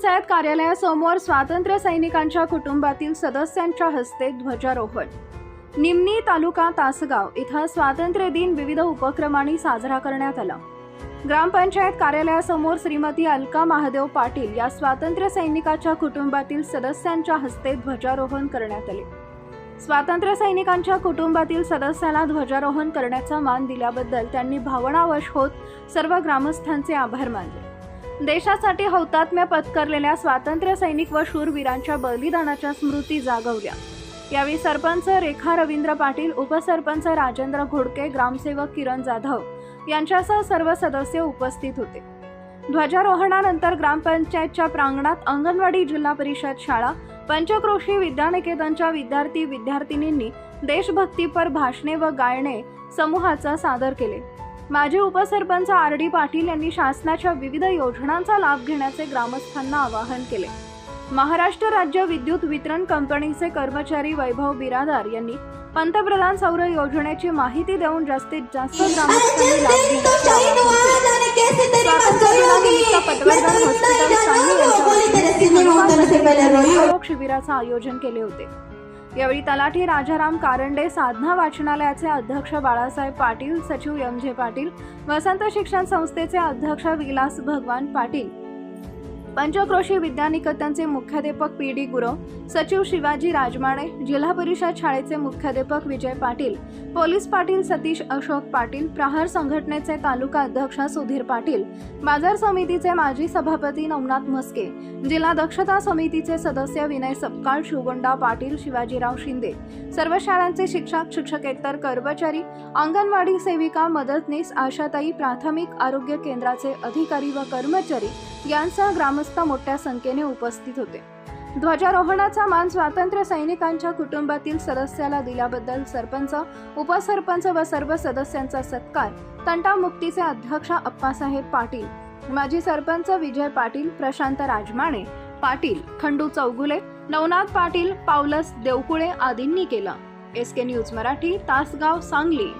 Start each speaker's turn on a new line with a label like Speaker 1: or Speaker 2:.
Speaker 1: पंचायत कार्यालयासमोर स्वातंत्र्य सैनिकांच्या कुटुंबातील सदस्यांच्या हस्ते ध्वजारोहण. निमणी तालुका तासगाव इथं स्वातंत्र्य दिन विविध उपक्रमांनी साजरा करण्यात आला. ग्रामपंचायत कार्यालयासमोर श्रीमती अलका महादेव पाटील या स्वातंत्र्य सैनिकाच्या कुटुंबातील सदस्यांच्या हस्ते ध्वजारोहण करण्यात आले. स्वातंत्र्य सैनिकांच्या कुटुंबातील सदस्याला ध्वजारोहण करण्याचा मान दिल्याबद्दल त्यांनी भावनावश होत सर्व ग्रामस्थांचे आभार मानले. देशासाठी हौतात्म्य पत्करलेल्या स्वातंत्र्य सैनिक व शूरवीरांच्या बलिदानाच्या स्मृती जागवल्या. यावेळी सरपंच रेखा रवींद्र पाटील उपसरपंच राजेंद्र घोडके ग्रामसेवक किरण जाधव यांच्यासह सर्व सदस्य उपस्थित होते. ध्वजारोहणानंतर ग्रामपंचायतच्या प्रांगणात अंगणवाडी जिल्हा परिषद शाळा पंचक्रोशी विद्यानिकेतनच्या विद्यार्थी विद्यार्थिनींनी देशभक्तीपर भाषणे व गायणे समूहाचा सादर केले. माजी उपसरपंच आर डी पाटील यांनी शासनाच्या विविध योजनांचा लाभ घेण्याचे ग्रामस्थांना आवाहन केले. महाराष्ट्र राज्य विद्युत वितरण कंपनीचे कर्मचारी वैभव बिरादार यांनी पंतप्रधान सौर योजनेची माहिती देऊन जास्तीत जास्त ग्रामस्थांनी लाभ घेण्याचे आवाहन शिबिराचं आयोजन केले होते. यावेळी तलाठी राजाराम कारंडे साधना वाचनालयाचे अध्यक्ष बाळासाहेब पाटील सचिव एम जे पाटील वसंत शिक्षण संस्थेचे अध्यक्ष विलास भगवान पाटील पंचक्रोशी विद्यानिकेतनचे मुख्याध्यापक पी डी गुरव सचिव शिवाजी राजमाणे जिल्हा परिषद शाळेचे मुख्याध्यापक विजय पाटील पोलीस पाटील सतीश अशोक पाटील प्रहार संघटनेचे तालुका अध्यक्ष सुधीर पाटील बाजार समितीचे माजी सभापती नवनाथ म्हस्के जिल्हा दक्षता समितीचे सदस्य विनय सपकाळ शिवगुंडा पाटील शिवाजीराव शिंदे सर्व शाळांचे शिक्षक शिक्षकेतर कर्मचारी अंगणवाडी सेविका मदतनीस आशाताई प्राथमिक आरोग्य केंद्राचे अधिकारी व कर्मचारी यांसह ग्रामस्थ मोठ्या संख्येने उपस्थित होते. ध्वजारोहणाचा मान स्वातंत्र्य सैनिकांच्या कुटुंबातील सदस्याला दिल्याबद्दल सरपंच उपसरपंच व सर्व सदस्यांचा सत्कार तंटामुक्तीचे अध्यक्ष अप्पासाहेब पाटील माजी सरपंच विजय पाटील प्रशांत राजमाणे पाटील खंडू चौगुले नवनाथ पाटील पावलस देवकुळे आदींनी केला. S K news Marathi Tasgaon Sangli.